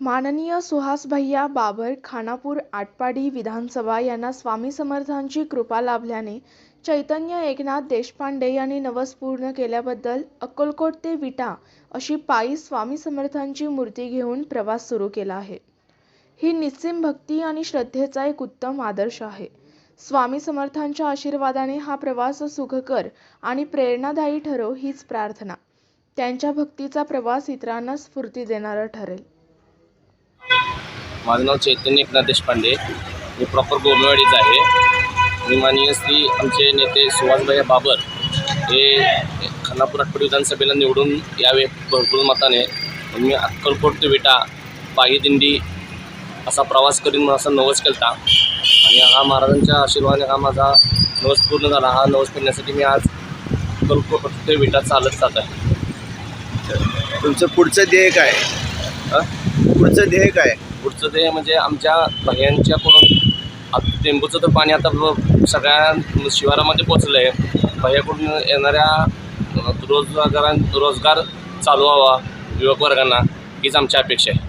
माननीय सुहास भैया बाबर खानापूर आटपाडी विधानसभा यांना स्वामी समर्थांची कृपा लाभल्याने चैतन्य एकनाथ देशपांडे यांनी नवस पूर्ण केल्याबद्दल अक्कलकोट ते विटा अशी पायी स्वामी समर्थांची मूर्ती घेऊन प्रवास सुरू केला आहे. ही निस्सीम भक्ती आणि श्रद्धेचा एक उत्तम आदर्श आहे. स्वामी समर्थांच्या आशीर्वादाने हा प्रवास सुखकर आणि प्रेरणादायी ठरो हीच प्रार्थना. त्यांच्या भक्तीचा प्रवास इतरांना स्फूर्ती देणारा ठरेल. माझं नाव चैतन्य एकनाथ देशपांडे मी प्रॉपर गोमेवाडीच आहे. मी माननीय श्री आमचे नेते सुहासभाई बाबर हे खानापूर आठवडी विधानसभेला निवडून यावे भरपूर मताने. मी अक्कलकोट ते विटा पायी दिंडी असा प्रवास करीन म्हणून असा नवस केला आणि हा महाराजांच्या आशीर्वादाने हा माझा नवस पूर्ण झाला. हा नवस करण्यासाठी मी आज अक्कलकोट ते विटा चालत जात आहे. तुमचं पुढचं ध्येय काय? पुढचं ध्येय काय? पुढचं ध्येय म्हणजे आमच्या भयांच्याकडून आता टेंबूचं तर पाणी आता सगळ्या शिवारामध्ये पोचलं आहे भैयाकडून येणाऱ्या रोजगारां रोजगार चालू व्हावा युवक वर्गांना हीच आमची अपेक्षा आहे.